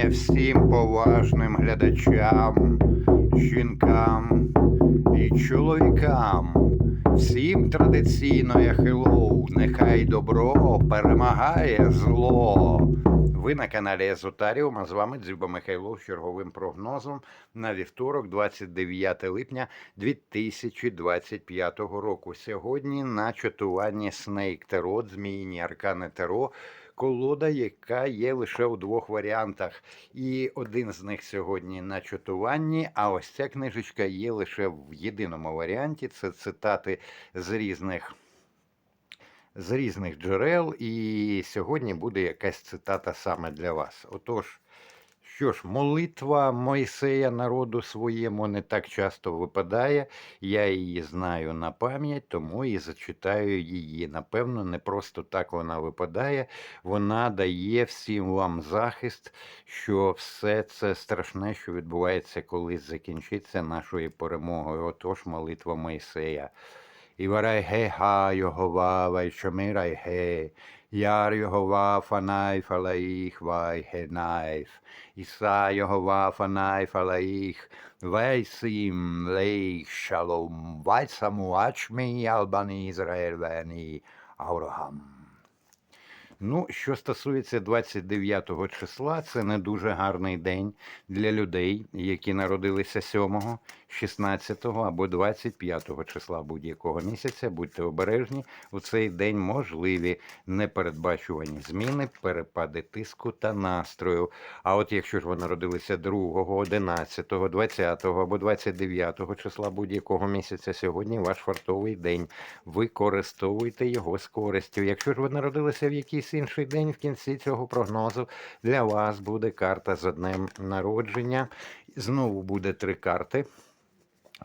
вітання всім поважним глядачам, жінкам і чоловікам. Всім традиційно я хеллоу, нехай добро перемагає зло. Ви на каналі Езотаріум, а з вами Дзюба Михайло з черговим прогнозом на вівторок, 29 липня 2025 року. Сьогодні на чатуванні Snake Tarot, Зміїні Аркани Таро, колода, яка є лише у двох варіантах. І один з них сьогодні на чотуванні. а ось ця книжечка є лише в єдиному варіанті. Це цитати з різних. З різних джерел, і сьогодні буде якась цитата саме для вас. Отож, що ж, молитва Мойсея народу своєму не так часто випадає. Я її знаю на пам'ять, тому і зачитаю її. Напевно, не просто так вона випадає. Вона дає всім вам захист, що все це страшне, що відбувається, колись закінчиться нашою перемогою. Отож, молитва Мойсея. Іварайге га Йогова, вайшамирайге, Яр Йогова фанай фалаїх вайге найф, Іса Йогова фанай фалаїх, вейсім лейх шалом, вайсаму ачмі албані Ізраїль вені Аврогам. Ну, що стосується 29 числа, це не дуже гарний день для людей, які народилися 7, 16 або 25 числа будь-якого місяця. Будьте обережні, у цей день можливі непередбачувані зміни, перепади тиску та настрою. А от якщо ж ви народилися 2, 11, 20 або 29 числа будь-якого місяця, сьогодні ваш фартовий день. Використовуйте його з користю. Якщо ж ви народилися в якийсь інший день, в кінці цього прогнозу для вас буде карта з днем народження. Знову буде три карти.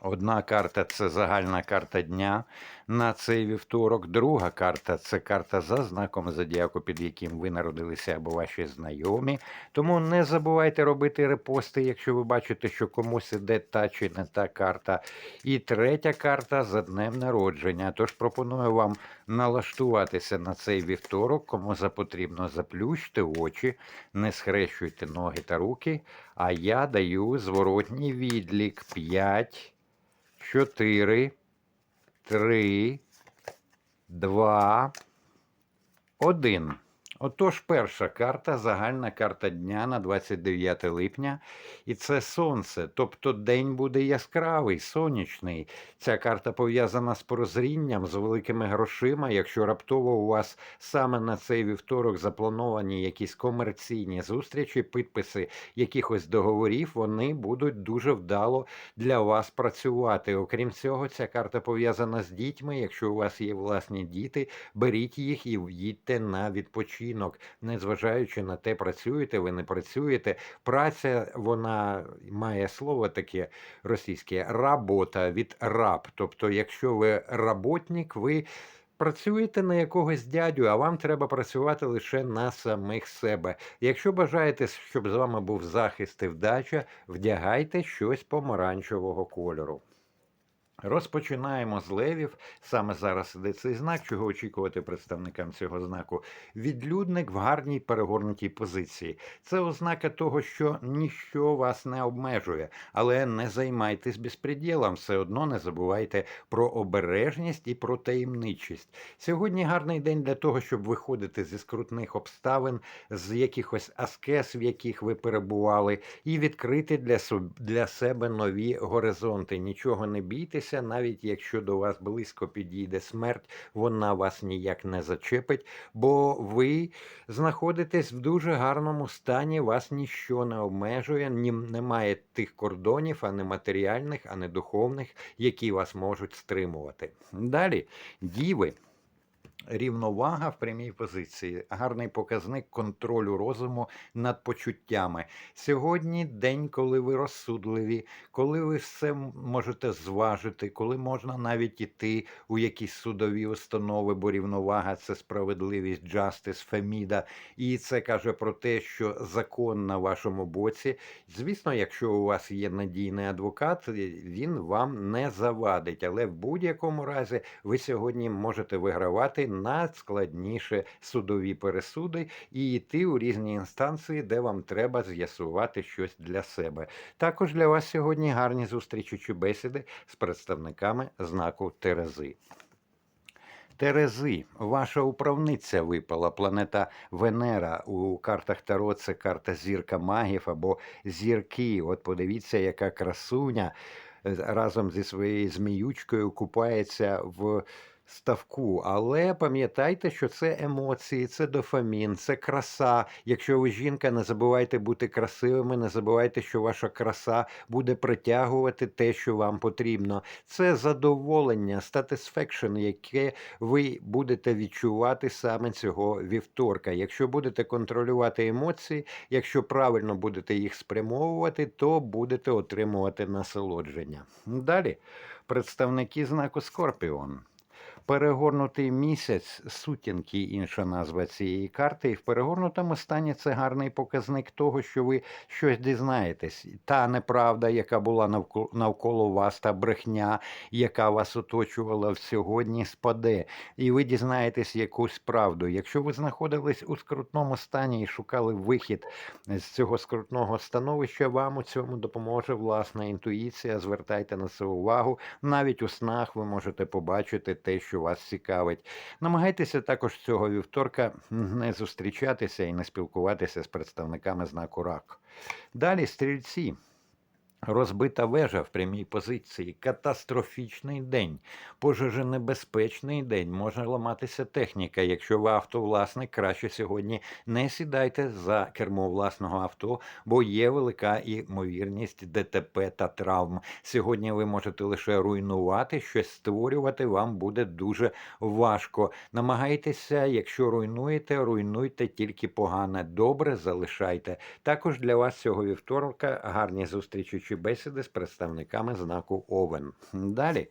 Одна карта це загальна карта дня на цей вівторок. Друга карта це карта за знаком зодіаку, під яким ви народилися або ваші знайомі. Тому не забувайте робити репости, якщо ви бачите, що комусь іде та чи не та карта. І третя карта за днем народження. Тож пропоную вам налаштуватися на цей вівторок. Кому запотрібно, заплющте очі, не схрещуйте ноги та руки. А я даю зворотній відлік 5. Чотири, три, два, один. Отож, перша карта, загальна карта дня на 29 липня, і це сонце. Тобто день буде яскравий, сонячний. Ця карта пов'язана з прозрінням, з великими грошима. Якщо раптово у вас саме на цей вівторок заплановані якісь комерційні зустрічі, підписи якихось договорів, вони будуть дуже вдало для вас працювати. Окрім цього, ця карта пов'язана з дітьми. Якщо у вас є власні діти, беріть їх і їдьте на відпочинок відпочинок, незважаючи на те, працюєте, ви не працюєте. Праця вона має слово таке російське робота від раб. Тобто, якщо ви роботник, ви. Працюєте на якогось дядю, а вам треба працювати лише на самих себе. Якщо бажаєте, щоб з вами був захист і вдача, вдягайте щось помаранчевого кольору. Розпочинаємо з левів. Саме зараз іде цей знак, чого очікувати представникам цього знаку. Відлюдник в гарній перегорнутій позиції. Це ознака того, що ніщо вас не обмежує, але не займайтесь безпреділом. Все одно не забувайте про обережність і про таємничість. Сьогодні гарний день для того, щоб виходити зі скрутних обставин, з якихось аскез, в яких ви перебували, і відкрити для, для себе нові горизонти. Нічого не бійтеся боротися, навіть якщо до вас близько підійде смерть, вона вас ніяк не зачепить, бо ви знаходитесь в дуже гарному стані, вас ніщо не обмежує, немає тих кордонів, а не матеріальних, а не духовних, які вас можуть стримувати. Далі діви. Рівновага в прямій позиції, гарний показник контролю розуму над почуттями. Сьогодні день, коли ви розсудливі, коли ви все можете зважити, коли можна навіть іти у якісь судові установи, бо рівновага це справедливість, джастис, феміда. І це каже про те, що закон на вашому боці. Звісно, якщо у вас є надійний адвокат, він вам не завадить. Але в будь-якому разі ви сьогодні можете вигравати надскладніші судові пересуди і йти у різні інстанції, де вам треба з'ясувати щось для себе. Також для вас сьогодні гарні зустрічі чи бесіди з представниками знаку Терези. Терези, ваша управниця випала, планета Венера у картах Таро це карта зірка магів або зірки. От подивіться, яка красуня е, разом зі своєю зміючкою купається в ставку. Але пам'ятайте, що це емоції, це дофамін, це краса. Якщо ви жінка, не забувайте бути красивими, не забувайте, що ваша краса буде притягувати те, що вам потрібно. Це задоволення, satisfaction, яке ви будете відчувати саме цього вівторка. Якщо будете контролювати емоції, якщо правильно будете їх спрямовувати, то будете отримувати насолодження. Далі представники знаку Скорпіон. Перегорнутий місяць, сутінки, інша назва цієї карти, і в перегорнутому стані це гарний показник того, що ви щось дізнаєтесь. Та неправда, яка була навколо, вас, та брехня, яка вас оточувала сьогодні, спаде. І ви дізнаєтесь якусь правду. Якщо ви знаходились у скрутному стані і шукали вихід з цього скрутного становища, вам у цьому допоможе власна інтуїція. Звертайте на це увагу. Навіть у снах ви можете побачити те, що вас цікавить. Намагайтеся також цього вівторка не зустрічатися і не спілкуватися з представниками знаку рак. Далі стрільці. Розбита вежа в прямій позиції, катастрофічний день, пожежонебезпечний день, може ламатися техніка. Якщо ви автовласник, краще сьогодні не сідайте за кермо власного авто, бо є велика ймовірність ДТП та травм. Сьогодні ви можете лише руйнувати, щось створювати вам буде дуже важко. Намагайтеся, якщо руйнуєте, руйнуйте тільки погане. Добре залишайте. Також для вас цього вівторка гарні зустрічі бесіди з представниками знаку Овен. Далі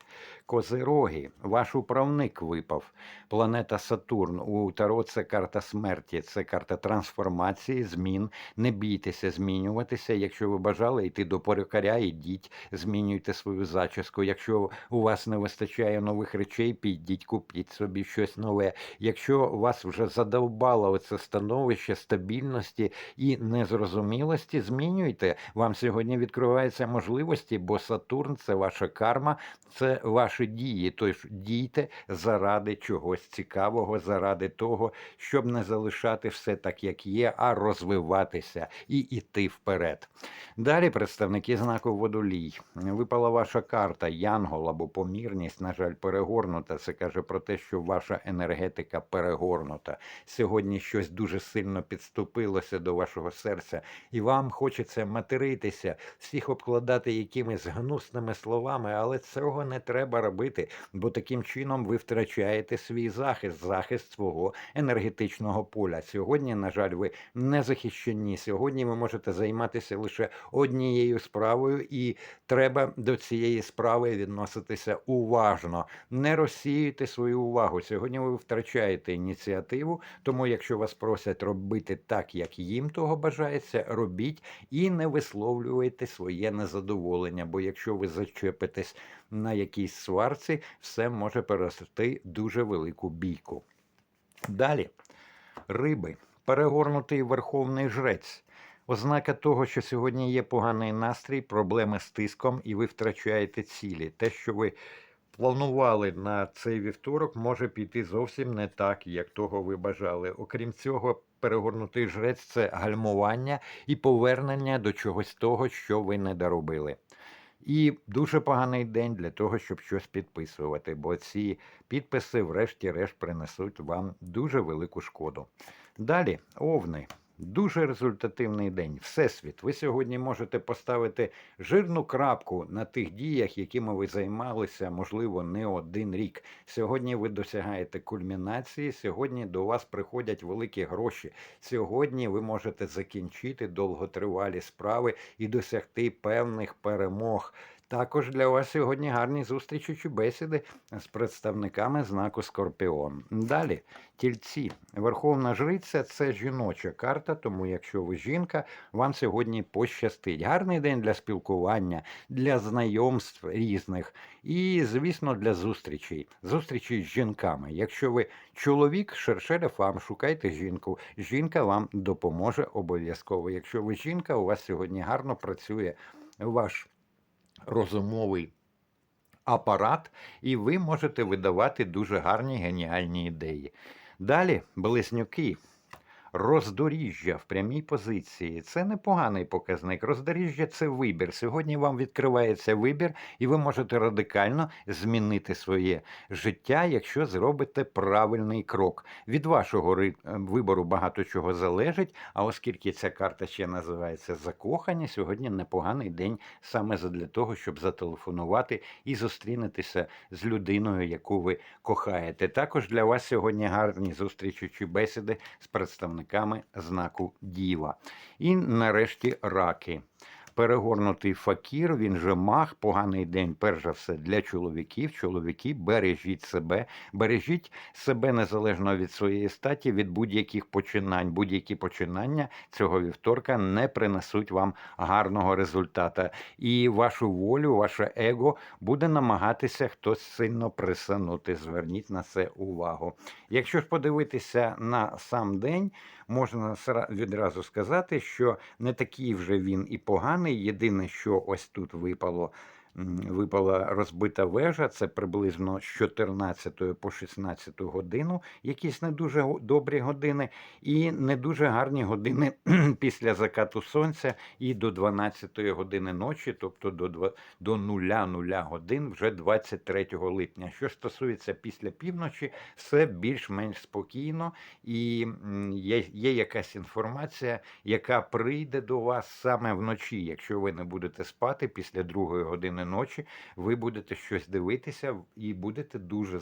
Козироги, ваш управник випав. Планета Сатурн. У Таро це карта смерті, це карта трансформації, змін. Не бійтеся змінюватися. Якщо ви бажали йти до перукаря, йдіть, змінюйте свою зачіску. Якщо у вас не вистачає нових речей, підіть, купіть собі щось нове. Якщо вас вже задовбало оце становище стабільності і незрозумілості, змінюйте. Вам сьогодні відкриваються можливості, бо Сатурн це ваша карма, це ваші дії. Тож дійте заради чогось цікавого, заради того, щоб не залишати все так, як є, а розвиватися і йти вперед. Далі представники знаку водолій. Випала ваша карта, янгол або помірність, на жаль, перегорнута. Це каже про те, що ваша енергетика перегорнута. Сьогодні щось дуже сильно підступилося до вашого серця, і вам хочеться материтися, всіх обкладати якимись гнусними словами, але цього не треба робити, бо таким чином ви втрачаєте свій захист, захист свого енергетичного поля. Сьогодні, на жаль, ви не захищені. Сьогодні ви можете займатися лише однією справою, і треба до цієї справи відноситися уважно. Не розсіюйте свою увагу. Сьогодні ви втрачаєте ініціативу, тому якщо вас просять робити так, як їм того бажається, робіть і не висловлюйте своє незадоволення. Бо якщо ви зачепитесь на якійсь сварці, все може перерости дуже велику бійку. Далі риби, перегорнутий верховний жрець. Ознака того, що сьогодні є поганий настрій, проблеми з тиском, і ви втрачаєте цілі. Те, що ви планували на цей вівторок, може піти зовсім не так, як того ви бажали. Окрім цього, перегорнутий жрець це гальмування і повернення до чогось того, що ви не доробили. І дуже поганий день для того, щоб щось підписувати, бо ці підписи, врешті-решт, принесуть вам дуже велику шкоду. Далі, овни. Дуже результативний день. Всесвіт. Ви сьогодні можете поставити жирну крапку на тих діях, якими ви займалися, можливо, не один рік. Сьогодні ви досягаєте кульмінації. Сьогодні до вас приходять великі гроші. Сьогодні ви можете закінчити довготривалі справи і досягти певних перемог. Також для вас сьогодні гарні зустрічі чи бесіди з представниками знаку Скорпіон. Далі, тільці. Верховна жриця це жіноча карта, тому якщо ви жінка, вам сьогодні пощастить. Гарний день для спілкування, для знайомств різних і, звісно, для зустрічей. Зустрічей з жінками. Якщо ви чоловік, шершеля фам, шукайте жінку. Жінка вам допоможе обов'язково. Якщо ви жінка, у вас сьогодні гарно працює ваш розумовий апарат, і ви можете видавати дуже гарні геніальні ідеї. Далі, близнюки. Роздоріжжя в прямій позиції це непоганий показник. Роздоріжжя це вибір. Сьогодні вам відкривається вибір, і ви можете радикально змінити своє життя, якщо зробите правильний крок. Від вашого вибору багато чого залежить. А оскільки ця карта ще називається закохані, сьогодні непоганий день саме для того, щоб зателефонувати і зустрінутися з людиною, яку ви кохаєте. Також для вас сьогодні гарні зустрічі чи бесіди з представниками знаку Діва. І нарешті раки. Перегорнутий факір, він же мах, поганий день, перш за все, для чоловіків. Чоловіки, бережіть себе, бережіть себе незалежно від своєї статі, від будь-яких починань. Будь-які починання цього вівторка не принесуть вам гарного результата. І вашу волю, ваше его буде намагатися хтось сильно присанути. Зверніть на це увагу. Якщо ж подивитися на сам день, можна відразу сказати, що не такий вже він і поганий. Єдине, що ось тут випало. Випала розбита вежа, це приблизно з 14 по 16 годину, якісь не дуже добрі години, і не дуже гарні години після закату сонця і до 12 години ночі, тобто до, два- до 0-0 годин вже 23 липня. Що стосується після півночі, все більш-менш спокійно і є, є якась інформація, яка прийде до вас саме вночі. Якщо ви не будете спати після другої години ночі, ви будете щось дивитися і будете дуже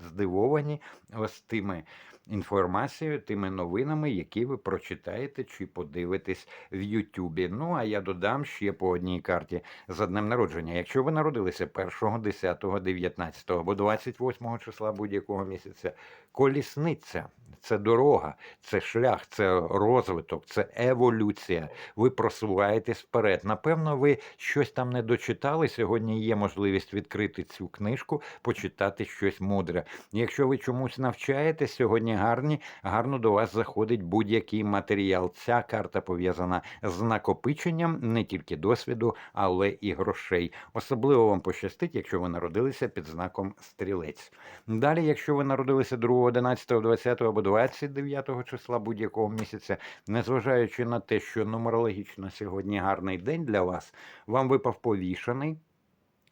здивовані ось тими інформацією, тими новинами, які ви прочитаєте чи подивитесь в Ютубі. Ну а я додам ще по одній карті за днем народження. Якщо ви народилися 1, 10, 19 або 28 числа будь-якого місяця, колісниця. Це дорога, це шлях, це розвиток, це еволюція. Ви просуваєтесь вперед. Напевно, ви щось там не дочитали. Сьогодні є можливість відкрити цю книжку, почитати щось мудре. Якщо ви чомусь навчаєтесь, сьогодні гарні, гарно до вас заходить будь-який матеріал. Ця карта пов'язана з накопиченням не тільки досвіду, але і грошей. Особливо вам пощастить, якщо ви народилися під знаком стрілець. Далі, якщо ви народилися 2, 11, 20 або 29 числа будь-якого місяця, незважаючи на те, що нумерологічно сьогодні гарний день для вас, вам випав повішений.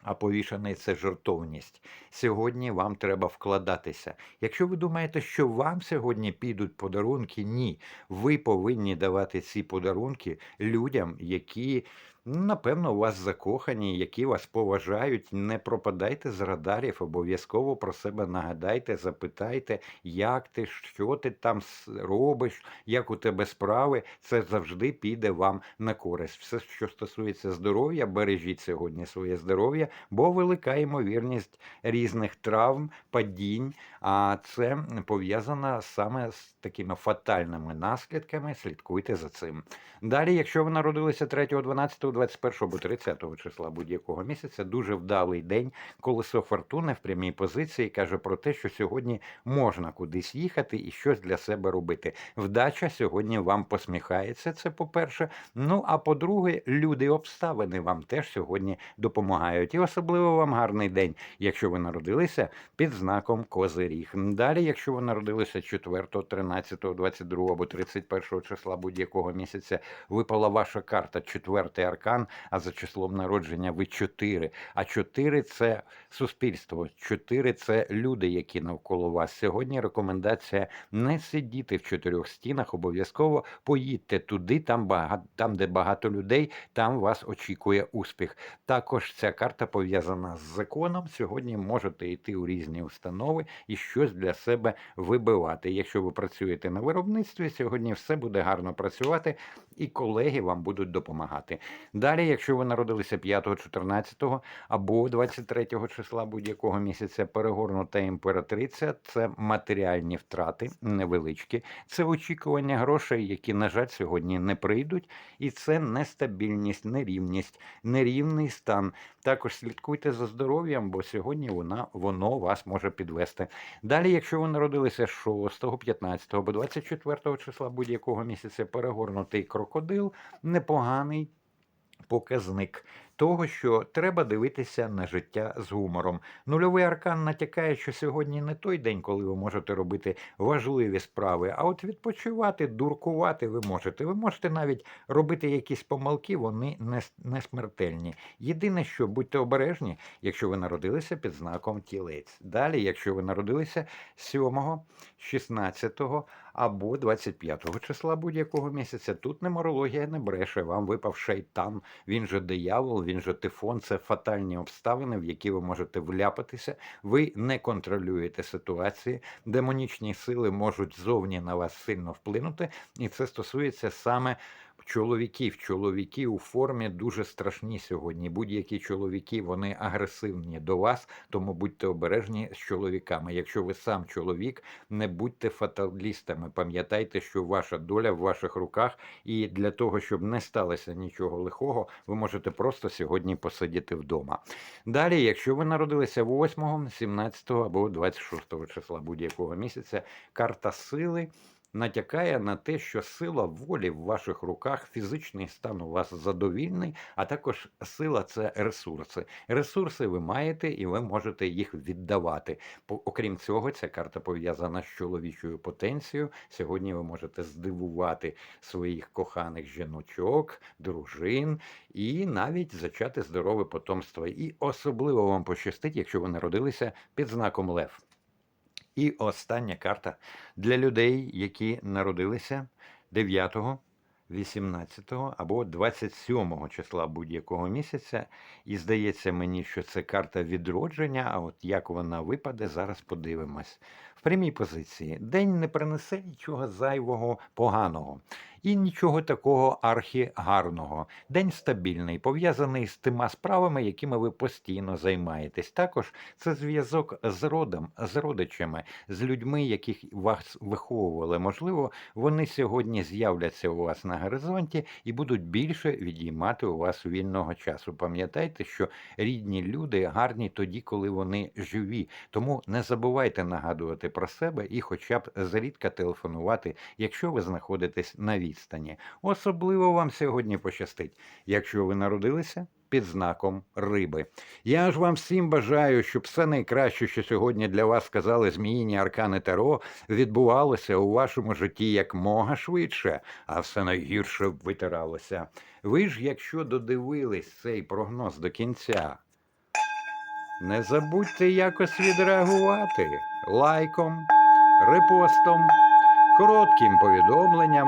А повішений це жертовність. Сьогодні вам треба вкладатися. Якщо ви думаєте, що вам сьогодні підуть подарунки, ні. Ви повинні давати ці подарунки людям, які, напевно, у вас закохані, які вас поважають. Не пропадайте з радарів, обов'язково про себе нагадайте, запитайте, як ти, що ти там робиш, як у тебе справи. Це завжди піде вам на користь. Все, що стосується здоров'я, бережіть сьогодні своє здоров'я, бо велика ймовірність різних травм, падінь. А це пов'язано саме з такими фатальними наслідками. Слідкуйте за цим. Далі, якщо ви народилися 3, 12, 21 або 30 числа будь-якого місяця, дуже вдалий день. Колесо фортуни в прямій позиції каже про те, що сьогодні можна кудись їхати і щось для себе робити. Вдача сьогодні вам посміхається. Це по-перше. Ну а по-друге, люди, обставини вам теж сьогодні допомагають. І особливо вам гарний день, якщо ви народилися під знаком Козиріг. Далі, якщо ви народилися 4, 13, 22 або 31 числа будь-якого місяця, випала ваша карта, четвертий аркан, а за числом народження ви 4. А 4 – це суспільство, 4 – це люди, які навколо вас. Сьогодні рекомендація не сидіти в чотирьох стінах, обов'язково поїдьте туди, там, багато, там, де багато людей, там вас очікує успіх. Також ця карта пов'язана з законом. Сьогодні можете йти у різні установи і щось для себе вибивати. Якщо ви працюєте на виробництві, сьогодні все буде гарно працювати, і колеги вам будуть допомагати. Далі, якщо ви народилися 5, 14 або 23 числа будь-якого місяця, перегорнута імператриця це матеріальні втрати невеличкі, це очікування грошей, які, на жаль, сьогодні не прийдуть, і це нестабільність, нерівність, нерівний стан. Також слідкуйте за здоров'ям, бо сьогодні вона воно вас може підвести. Далі, якщо ви народилися 6, 15 або 24 числа будь-якого місяця, перегорнутий крокодил непоганий показник того, що треба дивитися на життя з гумором. Нульовий аркан натякає, що сьогодні не той день, коли ви можете робити важливі справи, а от відпочивати, дуркувати ви можете. Ви можете навіть робити якісь помилки, вони не, не смертельні. Єдине, що будьте обережні, якщо ви народилися під знаком тілець. Далі, якщо ви народилися 7, 16 або 25 числа будь-якого місяця, тут неморологія не бреше, вам випав шайтан, він же диявол, він же тифон, це фатальні обставини, в які ви можете вляпатися. Ви не контролюєте ситуації, демонічні сили можуть зовні на вас сильно вплинути, і це стосується саме чоловіків. Чоловіки у формі дуже страшні сьогодні. Будь-які чоловіки вони агресивні до вас, тому будьте обережні з чоловіками. Якщо ви сам чоловік, не будьте фаталістами. Пам'ятайте, що ваша доля в ваших руках, і для того, щоб не сталося нічого лихого, ви можете просто сьогодні посидіти вдома. Далі, якщо ви народилися 8, 17 або 26 числа будь-якого місяця, карта сили. Натякає на те, що сила волі в ваших руках, фізичний стан у вас задовільний, а також сила це ресурси. Ресурси ви маєте і ви можете їх віддавати. Окрім цього, ця карта пов'язана з чоловічою потенцією. Сьогодні ви можете здивувати своїх коханих жіночок, дружин і навіть зачати здорове потомство. І особливо вам пощастить, якщо ви народилися під знаком Лев. І остання карта для людей, які народилися 9, 18 або 27 числа будь-якого місяця. І здається мені, що це карта відродження. А от як вона випаде, зараз подивимось. В прямій позиції день не принесе нічого зайвого поганого і нічого такого архігарного. День стабільний, пов'язаний з тима справами, якими ви постійно займаєтесь. Також це зв'язок з родом, з родичами, з людьми, яких вас виховували. Можливо, вони сьогодні з'являться у вас на горизонті і будуть більше відіймати у вас вільного часу. Пам'ятайте, що рідні люди гарні тоді, коли вони живі. Тому не забувайте нагадувати про себе і, хоча б зрідка телефонувати, якщо ви знаходитесь на відстані. Особливо вам сьогодні пощастить, якщо ви народилися. Під знаком риби. Я ж вам всім бажаю, щоб все найкраще, що сьогодні для вас сказали зміїні аркани Таро, відбувалося у вашому житті якмога швидше, а все найгірше витиралося. Ви ж, якщо додивились цей прогноз до кінця, не забудьте якось відреагувати лайком, репостом, коротким повідомленням.